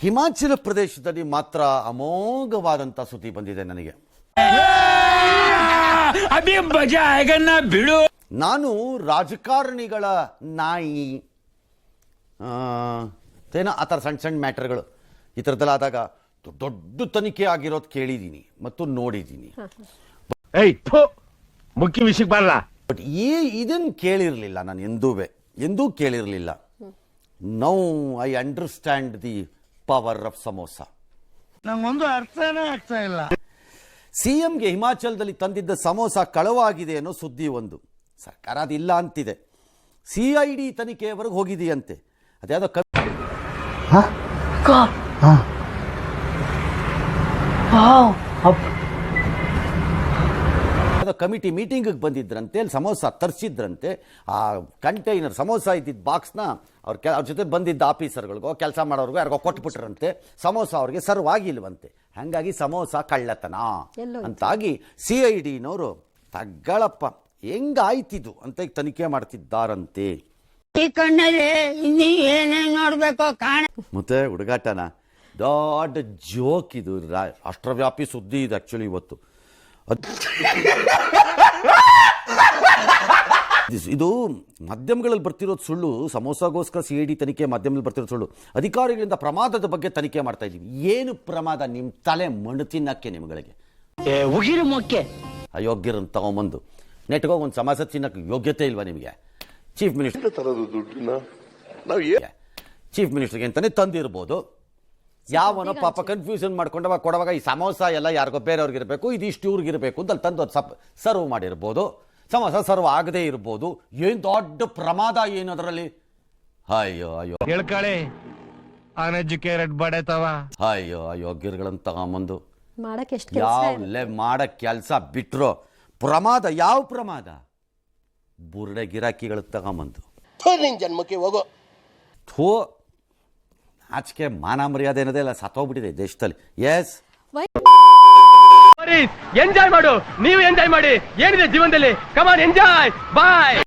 ಹಿಮಾಚಲ ಪ್ರದೇಶದಲ್ಲಿ ಮಾತ್ರ ಅಮೋಘವಾದಂಥ ಸುದ್ದಿ ಬಂದಿದೆ ನನಗೆ. ಬಿಡು. ನಾನು ರಾಜಕಾರಣಿಗಳ ನಾಯಿ. ಆ, ಏನೋ ಆ ಥರ ಸಣ್ಣ ಸಣ್ಣ ಮ್ಯಾಟರ್ಗಳು. ಈ ಥರದ್ದೆಲ್ಲ ಆದಾಗ ದೊಡ್ಡ ದೊಡ್ಡ ತನಿಖೆ ಆಗಿರೋದು ಕೇಳಿದ್ದೀನಿ ಮತ್ತು ನೋಡಿದ್ದೀನಿ ಮುಖ್ಯ ವಿಷಯಕ್ಕೆ ಬರಲ್ಲ ಬಟ್ ಈ ಇದನ್ನು ಕೇಳಿರಲಿಲ್ಲ ನಾನು ಎಂದೂ ಎಂದೂ ಕೇಳಿರಲಿಲ್ಲ. Now I understand the power of samosa ನಂಗೊಂದು ಅರ್ಥನೇ ಆಗ್ತಾ ಇಲ್ಲ. ಸಿಎಂಗೆ ಹಿಮಾಚಲದಲ್ಲಿ ತಂದಿದ್ದ ಸಮೋಸ ಕಳವಾಗಿದೆ ಅನ್ನೋ ಸುದ್ದಿ ಒಂದು. ಸರ್ಕಾರ ಅದಿಲ್ಲ ಅಂತಿದೆ. ಸಿ ಐ ಡಿ ತನಿಖೆಯವರೆಗೆ ಹೋಗಿದೆಯಂತೆ. ಅದ್ಯಾವುದೋ ಕ ಯಾವುದೋ ಕಮಿಟಿ ಮೀಟಿಂಗಿಗೆ ಬಂದಿದ್ರಂತೆ ಅಲ್ಲಿ ಸಮೋಸ ತರಿಸಿದ್ರಂತೆ ಆ ಕಂಟೈನರ್ ಸಮೋಸ ಇದ್ದಿದ್ದ ಬಾಕ್ಸ್ನ ಅವ್ರ ಕೆ ಅವ್ರ ಜೊತೆ ಬಂದಿದ್ದ ಆಫೀಸರ್ಗಳಿಗೋ ಕೆಲಸ ಮಾಡೋರ್ಗೋ ಯಾರಿಗೋ ಕೊಟ್ಬಿಟ್ರಂತೆ ಸಮೋಸ ಅವ್ರಿಗೆ ಸರ್ವ್ ಆಗಿಲ್ವಂತೆ. ಹಾಗಾಗಿ ಸಮೋಸ ಕಳ್ಳತನ ಅಂತಾಗಿ ಸಿ ಐ ಡಿನವರು ತಗ್ಗಳಪ್ಪ ಹೆಂಗಾಯ್ತಿದು ಅಂತ ಈಗ ತನಿಖೆ ಮಾಡ್ತಿದ್ದಾರಂತೆ. ಈ ಕಣ್ಣಲ್ಲಿ ಇನ್ನೀ ಏನೇನ್ ನೋಡ್ಬೇಕೋ ಕಾಣ ಮತ್ತೆ ಹುಡುಗಾಟನ? ದೊಡ್ಡ ಜೋಕ್ ಇದು. ರಾ- ರಾಷ್ಟ್ರವ್ಯಾಪಿ ಸುದ್ದಿ ಇದು ಆ್ಯಕ್ಚುಲಿ ಇವತ್ತು. ಇದು- ಮಾಧ್ಯಮಗಳಲ್ಲಿ ಬರ್ತಿರೋದು ಸುಳ್ಳು ಸಮೋಸಾಗೋಸ್ಕರ ಸಿ ಐ ಡಿ ತನಿಖೆ ಮಾಧ್ಯಮದಲ್ಲಿ ಬರ್ತಿರೋದು ಸುಳ್ಳು. ಅಧಿಕಾರಿಗಳಿಂದ ಪ್ರಮಾದದ ಬಗ್ಗೆ ತನಿಖೆ ಮಾಡ್ತಾ ಇದ್ದೀವಿ. ಏನು ಪ್ರಮಾದ ನಿಮ್ಮ ತಲೆ ಮಣ್ಣು ತಿನ್ನಕ್ಕೆ ನಿಮ್ಗಳಿಗೆ ಉಗಿರು ಮೊಕ್ಕೆ. ಅಯೋಗ್ಯರನ್ನು ತಗೊಂಬಂದು ನೆಟ್ಗೋಗಿ ಒಂದು ಸಮಾಸ ತಿನ್ನಕ್ಕೆ ಯೋಗ್ಯತೆ ಇಲ್ವಾ ನಿಮಗೆ? ಚೀಫ್ ಮಿನಿಸ್ಟರ್ ಚೀಫ್ ಮಿನಿಸ್ಟರ್ಗೆ ಅಂತಾನೆ ತಂದಿರ್ಬೋದು. ಯಾವನೋ ಪಾಪ ಕನ್ಫ್ಯೂಷನ್ ಮಾಡ್ಕೊಂಡವ ಕೊಡುವಾಗ ಈ ಸಮೋಸ ಎಲ್ಲ ಯಾರಿಗೋ ಬೇರೆಯವ್ರಿಗೆ ಇರಬೇಕು ಇದು ಇಷ್ಟು ಇವ್ರಿಗೆ ಇರಬೇಕು ಅಂತ ಅಲ್ಲಿ ತಂದು ಅದು ಸಪ್ ಸರ್ವ್ ಮಾಡಿರ್ಬೋದು. ಸಮೋಸ ಸರ್ವ್ ಆಗದೇ ಇರ್ಬೋದು. ಏನು ದೊಡ್ಡ ಪ್ರಮಾದ ಏನು ಅದರಲ್ಲಿ? ಅಯ್ಯೋ ಅಯ್ಯೋ. ಹೇಳ್ಕಳಿ. ಅನ್ಎಜುಕೇಟೆಡ್ ಬಡತವ ಅಯ್ಯೋ ಅಯ್ಯೋ ಗಿರ್ಗಳನ್ನು ತಗೊಂಬಂದು. ಮಾಡಕ್ಕೆ ಎಷ್ಟು ಕೆಲಸ ಯಾವ ಲೆ ಮಾಡೋ ಕೆಲಸ ಬಿಟ್ರು. ಪ್ರಮಾದ ಯಾವ ಪ್ರಮಾದ? ಬುರ್ಡೆ ಗಿರಾಕಿಗಳು ತಗೊಂಬಂದು. ನಿನ್ ಜನ್ಮಕ್ಕೆ ಹೋಗೋ. ಥೋ ಆಚೆಗೆ ಮಾನ ಮರ್ಯಾದೆ ಅನ್ನೋದೇ ಎಲ್ಲ ಸತ್ತೋಗ್ಬಿಟ್ಟಿದೆ ದೇಶದಲ್ಲಿ. ಎಸ್ ಎಂಜಾಯ್ ಮಾಡು. ನೀವು ಎಂಜಾಯ್ ಮಾಡಿ. ಏನಿದೆ ಜೀವನದಲ್ಲಿ? ಕಮಾನ್ ಎಂಜಾಯ್ ಬಾಯ್